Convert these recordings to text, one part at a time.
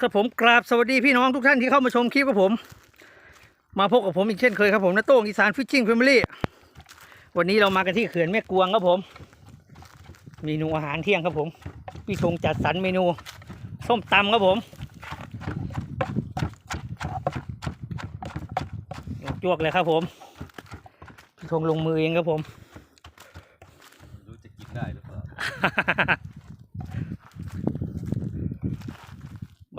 ครับผมกราบสวัสดีพี่น้องทุกท่านที่เข้ามาชมคลิปกับผม มาพบกับผมอีกเช่นเคยครับผมนะโต้งอีสานฟิชชิ่งแฟมิลี่วันนี้เรามากันที่เขื่อนแม่กวงครับผมเมนูอาหารเที่ยงครับผม พี่ธงจัดสรรเมนูส้มตำครับผมจวกเลยครับผม พี่ธงลงมือเองครับผมรู้จะกินได้หรือเปล่า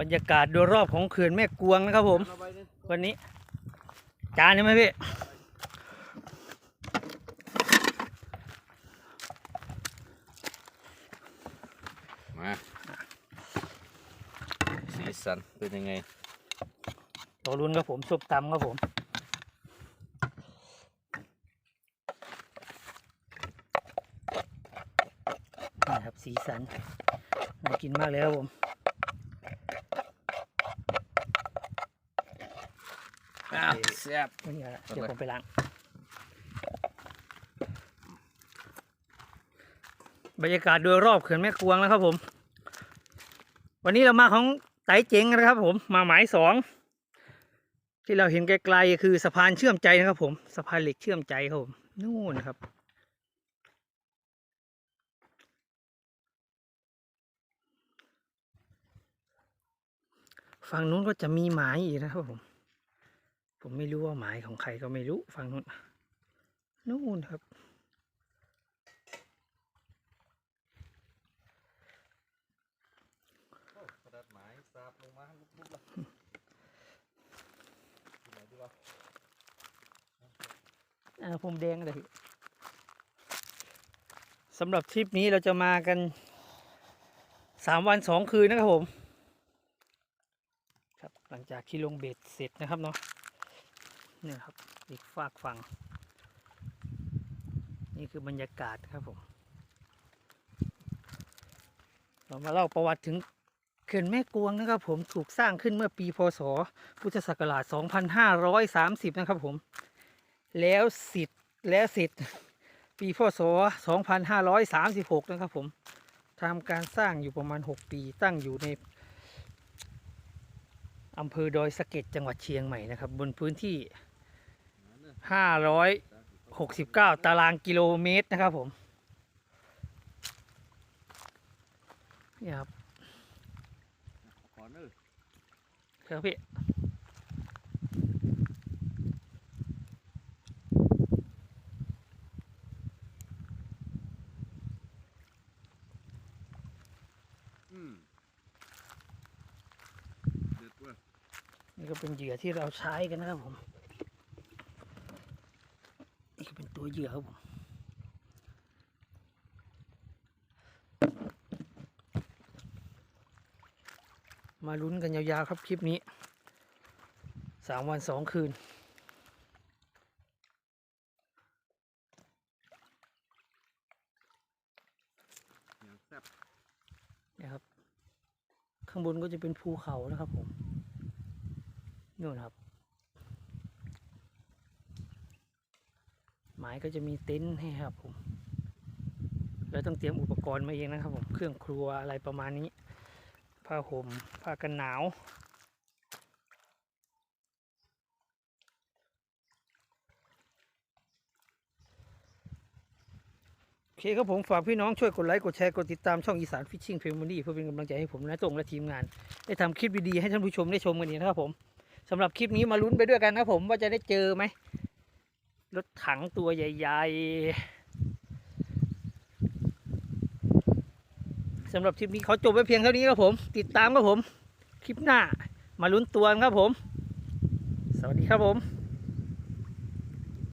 รรยากาศโดยรอบของเขื่อนแม่กวงนะครับผมเอาไปเนี่ยวันนี้ จานใช่ไหมพี่มาสีสันเป็นยังไงตัวรุนครับผมส้มตำครับผมนี่ครับสีสันน่ากินมากเลยครับผม อ้าวแซ่บนี่ครับเดี๋ยวผมไปล้าง บรรยากาศโดยรอบเขื่อนแม่กวงนะครับผม วันนี้เรามาของไต่เจ๋งนะครับผม มาหมายสอง ที่เราเห็นไกลๆคือสะพานเชื่อมใจนะครับผม สะพานเหล็กเชื่อมใจครับผม นู่นครับฝั่งนู้นก็จะมีหมายอีกนะครับผม ผมไม่รู้ว่าหมายของใครก็ไม่รู้ฝั่งนู้นนู่นครับ กระดาษหมายสาบลงมาลุกๆละที่ไหนดีวะอ่าผมแดงเลยสำหรับทริปนี้เราจะมากันสามวันสองคืนนะครับผม ครับหลังจากที่ลงเบ็ดเสร็จนะครับเนาะ นี่ครับ อีกฝากฝั่ง นี่คือบรรยากาศครับผม เรามาเล่าประวัติถึงเขื่อนแม่กวงนะครับผมถูกสร้างขึ้นเมื่อปีพศ พุทธศักราช 2530 นะครับผม แล้วสิทธิ์แล้วเสร็จปีพศ 2536 นะครับผมทำการสร้างอยู่ประมาณ 6 ปีตั้งอยู่ในอำเภอดอยสะเก็ดจังหวัดเชียงใหม่นะครับ บนพื้นที่ 569ตารางกิโลเมตรนะครับผมนี่ครับขอเนอร์ครับพี่อืมเด็ดเว้ยนี่ก็เป็นเหยื่อที่เราใช้กันนะครับผม นี่ก็เป็น ตัวเหยื่อครับผมมาลุ้นกันยาวๆครับคลิปนี้สามวันสองคืนอย่างแซ่บนะครับ ข้างบนก็จะเป็นภูเขานะครับผมนู่นครับ มายก็จะมีเต็นท์ให้ครับผมแล้วต้องเตรียมอุปกรณ์มาเองนะครับผมเครื่องครัวอะไรประมาณนี้ ผ้าห่มผ้ากันหนาวโอเคครับผมฝากพี่น้องช่วยกดไลค์กดแชร์กดติดตามช่องอีสานฟิชชิ่งเฟมิลี่เพื่อเป็นกำลังใจให้ผมและตรงและทีมงาน ได้ทำคลิปดีๆให้ท่านผู้ชมได้ชมกันอีกนะครับผมสำหรับคลิปนี้มาลุ้นไปด้วยกันนะครับผมว่าจะได้เจอไหม รถถังตัวใหญ่ๆสำหรับคลิปนี้เขาจบไว้เพียงเท่านี้ครับผม ติดตามครับผม คลิปหน้ามาลุ้นตัวครับผม สวัสดีครับผม